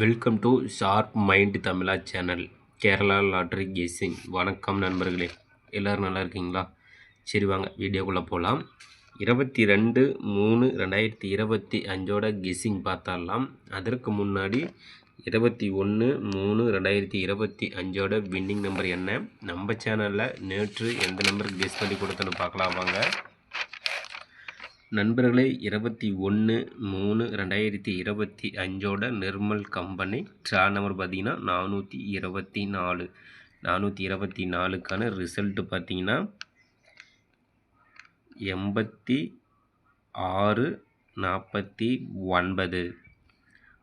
Welcome to sharp mind Tamizha channel Kerala lottery guessing வணக்கம் நண்பர்களே. எல்லோரும் நல்லா இருக்கீங்களா? சரி வாங்க வீடியோக்குள்ளே போகலாம் இருபத்தி ரெண்டு மூணு ரெண்டாயிரத்தி இருபத்தி அஞ்சோட கெஸ்ஸிங் பார்த்தாலாம். அதற்கு முன்னாடி இருபத்தி ஒன்று மூணு ரெண்டாயிரத்தி இருபத்தி அஞ்சோட வின்னிங் நம்பர் என்ன? நம்ம சேனலில் நேற்று எந்த நம்பருக்கு கெஸ் பண்ணி கொடுத்தோன்னு பார்க்கலாம் வாங்க. நண்பர்களே இருபத்தி ஒன்று மூணு ரெண்டாயிரத்தி இருபத்தி அஞ்சோட நிர்மல் கம்பெனி ட்ரா நம்பர் பார்த்தீங்கன்னா நானூற்றி இருபத்தி நாலு. நானூற்றி இருபத்தி நாலுக்கான ரிசல்ட்டு பார்த்தீங்கன்னா எண்பத்தி ஆறு நாற்பத்தி ஒன்பது.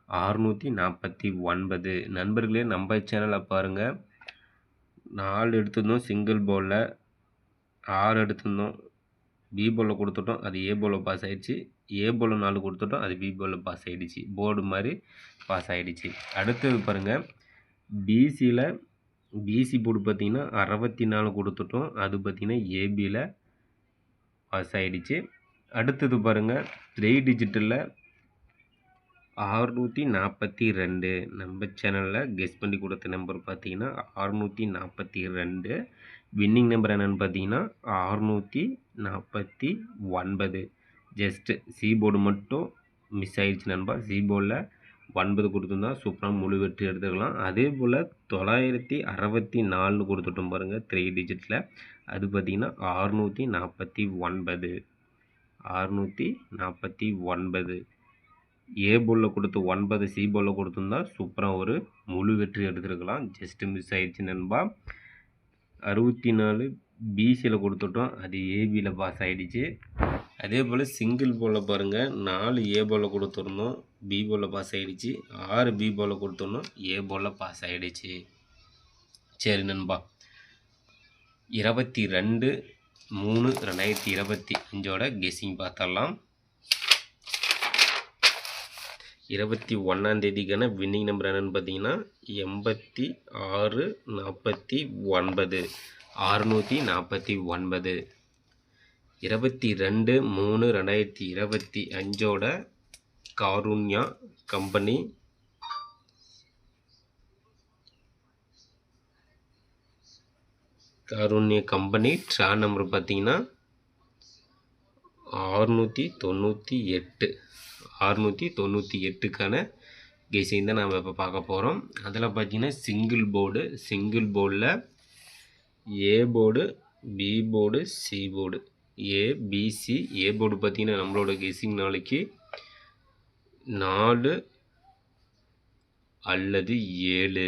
ஆறுநூற்றி நாற்பத்தி ஒன்பது. நண்பர்களே நம்ம சேனலை பாருங்கள் நாலு எடுத்திருந்தோம் சிங்கிள் போலில் ஆறு எடுத்திருந்தோம். பி போலில் கொடுத்துட்டோம் அது ஏ போலில் பாஸ் ஆகிடுச்சு ஏ போலில் நாலு கொடுத்துட்டோம் அது பி போலில் பாஸ் ஆகிடுச்சு போர்டு மாதிரி பாஸ் ஆகிடுச்சு அடுத்தது பாருங்கள் பிசியில் பிசி போர்டு பார்த்திங்கன்னா அறுபத்தி நாலு கொடுத்துட்டோம். அது பார்த்திங்கன்னா ஏபியில் பாஸ் ஆகிடுச்சு அடுத்தது பாருங்கள் த்ரீ டிஜிட்டலில் ஆறுநூற்றி நாற்பத்தி ரெண்டு. நம்ம சேனலில் கெஸ் பண்ணி கொடுத்த நம்பர் பார்த்தீங்கன்னா அறுநூற்றி நாற்பத்தி ரெண்டு. வின்னிங் நம்பர் என்னென்னு பார்த்தீங்கன்னா அறுநூற்றி நாற்பத்தி ஒன்பது. ஜஸ்ட்டு சி போர்டு மட்டும் மிஸ் ஆயிடுச்சு நண்பா. சி போர்டில் ஒன்பது கொடுத்துருந்தா சூப்பராக முழு வெற்றி எடுத்துக்கலாம். அதே போல் தொள்ளாயிரத்தி அறுபத்தி நாலுன்னு கொடுத்துட்டோம் பாருங்கள் த்ரீ டிஜிட்டில் அது பார்த்திங்கன்னா அறுநூற்றி நாற்பத்தி ஒன்பது. அறுநூற்றி நாற்பத்தி ஒன்பது. ஏ போலில் கொடுத்து ஒன்பது சி போலில் கொடுத்துருந்தா சூப்பராக ஒரு முழு வெற்றி எடுத்துருக்கலாம். ஜஸ்ட்டு மிஸ் ஆயிடுச்சு நண்பா. அறுபத்தி நாலு பிசியில் கொடுத்துட்டோம். அது ஏபியில் பாஸ் ஆகிடுச்சு அதே போல் சிங்கிள் போலில் பாருங்கள் நாலு ஏ போலில் கொடுத்துருந்தோம். பி போலில் பாஸ் ஆகிடுச்சு ஆறு பி போலில் கொடுத்துருந்தோம். ஏ போலில் பாஸ் ஆகிடுச்சு சரி நண்பா. இருபத்தி ரெண்டு மூணு ரெண்டாயிரத்தி இருபத்தி அஞ்சோட கெஸ்ஸிங் பார்த்தரலாம் இருபத்தி ஒன்றாந்தேதிக்கான வின்னிங் நம்பர் என்னென்னு பார்த்தீங்கன்னா எண்பத்தி ஆறு நாற்பத்தி ஒன்பது. அறுநூற்றி நாற்பத்தி ஒன்பது. இருபத்தி ரெண்டு மூணு ரெண்டாயிரத்தி இருபத்தி அஞ்சோட Karunya company Karunya company draw number பார்த்தீங்கன்னா அறுநூற்றி தொண்ணூற்றி எட்டு. அறுநூற்றி தொண்ணூற்றி எட்டுக்கான கெஸிங் தான் நாம் இப்போ பார்க்க போகிறோம் அதில் பார்த்தீங்கன்னா சிங்கிள் போர்டு சிங்கிள் போர்டில் A board B board C board A BC A board பார்த்திங்கன்னா நம்மளோட கெஸிங் நாளைக்கு நாலு அல்லது ஏழு.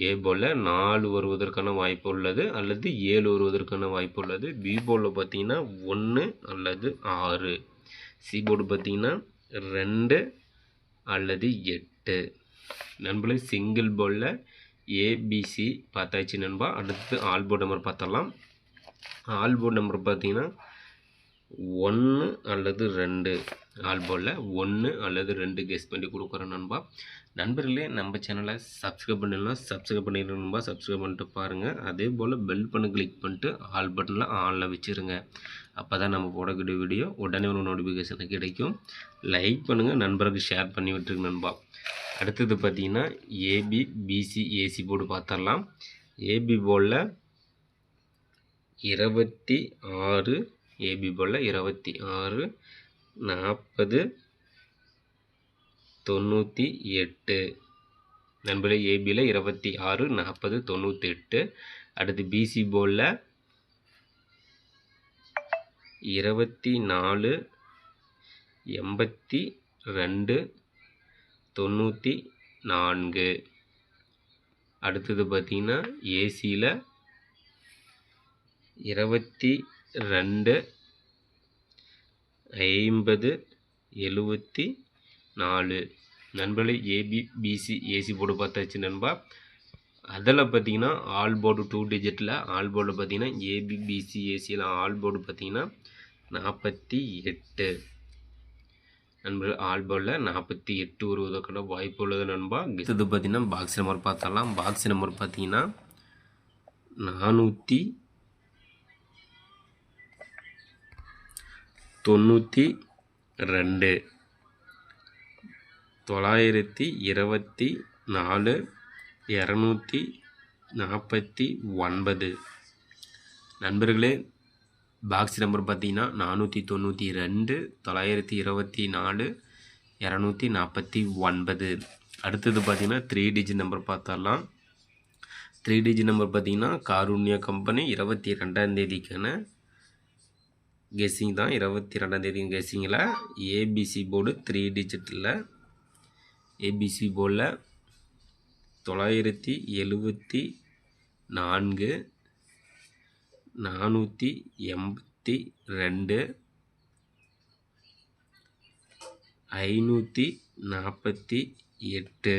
ஏ போலில் நாலு வருவதற்கான வாய்ப்பு உள்ளது அல்லது ஏழு வருவதற்கான வாய்ப்பு உள்ளது. பி போலில் பார்த்தீங்கன்னா ஒன்று அல்லது ஆறு. சி போர்டு பார்த்தீங்கன்னா ரெண்டு அல்லது எட்டு. நண்பர்களே சிங்கிள் போர்டில் ஏபிசி பார்த்தாச்சு நண்பா. அடுத்து ஆல் போர்டு நம்பர் பார்த்தலாம் ஆல் போர்டு நம்பர் பார்த்தீங்கன்னா ஒன்று அல்லது ரெண்டு. ஆல் ஒன்று அல்லது ரெண்டு கெஸ் பண்ணி கொடுக்குறேன் நண்பா. நண்பர்களே நம்ம சேனலை சப்ஸ்கிரைப் பண்ணிடலாம். சப்ஸ்கிரைப் பண்ணிடணும் நண்பா. சப்ஸ்கிரைப் பண்ணிட்டு பாருங்கள் அதே போல் பெல் பண்ண கிளிக் பண்ணிட்டு ஆல் பட்டனில் ஆனில் வச்சுருங்க. அப்போ தான் நம்ம போடக்கூடிய வீடியோ உடனே ஒரு நோட்டிஃபிகேஷன் கிடைக்கும். லைக் பண்ணுங்கள் நண்பருக்கு ஷேர் பண்ணி விட்டுருங்க நண்பா. அடுத்தது பார்த்தீங்கன்னா ஏபி பிசி ஏசி போர்டு பார்த்துடலாம் ஏபி போர்டில் இருபத்தி ஆறு ஏபி போர்டில் இருபத்தி ஆறு நாற்பது தொண்ணூற்றி எட்டு. நண்பர்களே ஏபியில் இருபத்தி ஆறு நாற்பது தொண்ணூற்றி எட்டு அடுத்து பிசி போலில் இருபத்தி நாலு எண்பத்தி ரெண்டு தொண்ணூற்றி நான்கு. அடுத்தது பார்த்திங்கன்னா ஏசியில் இருபத்தி ரெண்டு ஐம்பது எழுபத்தி நாலு. நண்பர்களே ஏபி பிசி ஏசி போர்டு பார்த்தாச்சு நண்பா. அதில் பார்த்தீங்கன்னா ஆல் போர்டு டூ டிஜிட்டில் ஆல் போர்டு பார்த்தீங்கன்னா ஏபி பிசி ஏசியில் ஆல் போர்டு பார்த்தீங்கன்னா நாற்பத்தி எட்டு. நண்பர்கள் ஆல் போர்டில் நாற்பத்தி எட்டு வருவதற்கான வாய்ப்பு உள்ளது நண்பா. இது பார்த்தீங்கன்னா பாக்ஸ் நம்பர் பார்த்தலாம் பாக்ஸ் நம்பர் பார்த்தீங்கன்னா நானூற்றி தொண்ணூற்றி ரெண்டு. தொள்ளாயிரத்தி இருபத்தி நாலு இரநூத்தி நாற்பத்தி ஒன்பது. நண்பர்களே பாக்ஸ் நம்பர் பார்த்தீங்கன்னா நானூற்றி தொண்ணூற்றி ரெண்டு தொள்ளாயிரத்தி இருபத்தி நாலு இரநூத்தி நாற்பத்தி ஒன்பது. அடுத்தது பார்த்தீங்கன்னா த்ரீ டிஜி நம்பர் பார்த்தரலாம் த்ரீ டிஜி நம்பர் பார்த்தீங்கன்னா காருண்யா கம்பெனி இருபத்தி ரெண்டாம் தேதிக்கான கெஸ்ஸிங் தான். இருபத்தி ரெண்டாம் தேதி கெஸ்ஸிங்கில் ஏபிசி போர்டு த்ரீ டிஜிட்டில் ஏபிசி போர்டில் தொள்ளாயிரத்தி எழுபத்தி நான்கு நானூற்றி எண்பத்தி ரெண்டு ஐநூற்றி நாற்பத்தி எட்டு.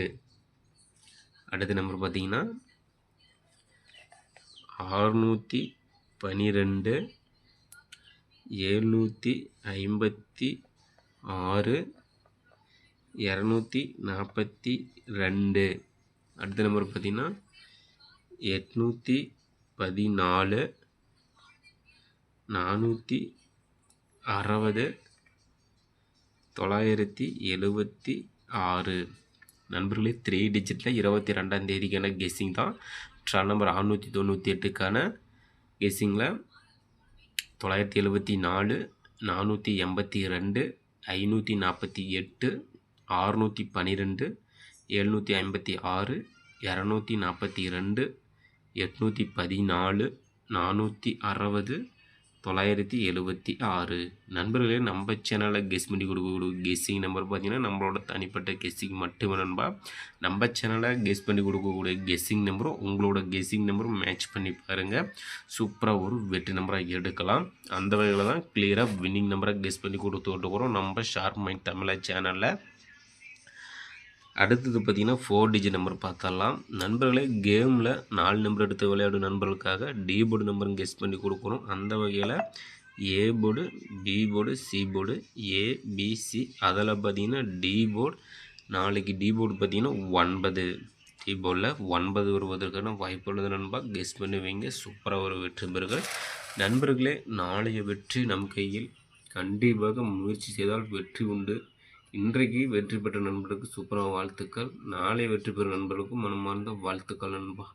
அடுத்த நம்பர் பார்த்தீங்கன்னா ஆறுநூற்றி பனிரெண்டு எழுநூற்றி ஐம்பத்தி ஆறு இரநூத்தி நாற்பத்தி ரெண்டு. அடுத்த நம்பர் பார்த்திங்கன்னா எட்நூற்றி பதினாலு நானூற்றி அறுபது தொள்ளாயிரத்தி எழுபத்தி ஆறு. நண்பர்களே த்ரீ டிஜிட்டில் இருபத்தி ரெண்டாம் தேதிக்கான கெஸ்ஸிங் தான். ட்ரா நம்பர் அறுநூற்றி தொண்ணூற்றி எட்டுக்கான கெஸ்ஸிங்கில் தொள்ளாயிரத்தி எழுபத்தி நாலு நானூற்றி எண்பத்தி ரெண்டு ஐநூற்றி நாற்பத்தி எட்டு ஆறுநூற்றி பன்னிரெண்டு எழுநூற்றி ஐம்பத்தி ஆறு இரநூத்தி நாற்பத்தி ரெண்டு எட்நூற்றி பதினாலு நானூற்றி அறுபது தொள்ளாயிரத்தி எழுபத்தி ஆறு. நண்பர்களே நம்ம சேனலில் கெஸ் பண்ணி கொடுக்கக்கூடிய கெஸ்ஸிங் நம்பர் பார்த்தீங்கன்னா நம்மளோட தனிப்பட்ட கெஸ்ஸிங் மட்டுமே நண்பா. நம்ம சேனலில் கெஸ் பண்ணி கொடுக்கக்கூடிய கெஸ்ஸிங் நம்பரும் உங்களோட கெஸ்ஸிங் நம்பரும் மேட்ச் பண்ணி பாருங்கள் சூப்பராக ஒரு வெற்றி நம்பராக எடுக்கலாம். அந்த வகையில் தான் கிளியராக வின்னிங் நம்பரை கெஸ் பண்ணி கொடுத்துட்டு இருக்கிறோம் நம்ம ஷார்ப் மைண்ட் தமிழை சேனலில் அடுத்தது பார்த்தீங்கன்னா ஃபோர் டிஜிட் நம்பர் பார்த்தரலாம் நண்பர்களே கேமில் நாலு நம்பர் எடுத்து விளையாடும் நண்பர்களுக்காக டி போர்டு நம்பரும் கெஸ் பண்ணி கொடுக்குறோம் அந்த வகையில் A board B board C board ABC அதில் பார்த்தீங்கன்னா டி போர்டு நாளைக்கு டி போர்டு பார்த்தீங்கன்னா ஒன்பது. டி போர்டில் ஒன்பது வருவதற்கான வாய்ப்பு உள்ளது நண்பா. கெஸ் பண்ணி வைங்க. சூப்பராக ஒரு வெற்றி பெறுகள் நண்பர்களே நாளைய வெற்றி நம் கையில் கண்டிப்பாக முயற்சி செய்தால் வெற்றி உண்டு. இன்றைக்கு வெற்றி பெற்ற நண்பர்களுக்கு சூப்பராக வாழ்த்துக்கள். நாளை வெற்றி பெறும் நண்பர்களுக்கும் மனமார்ந்த வாழ்த்துக்கள் நண்பா.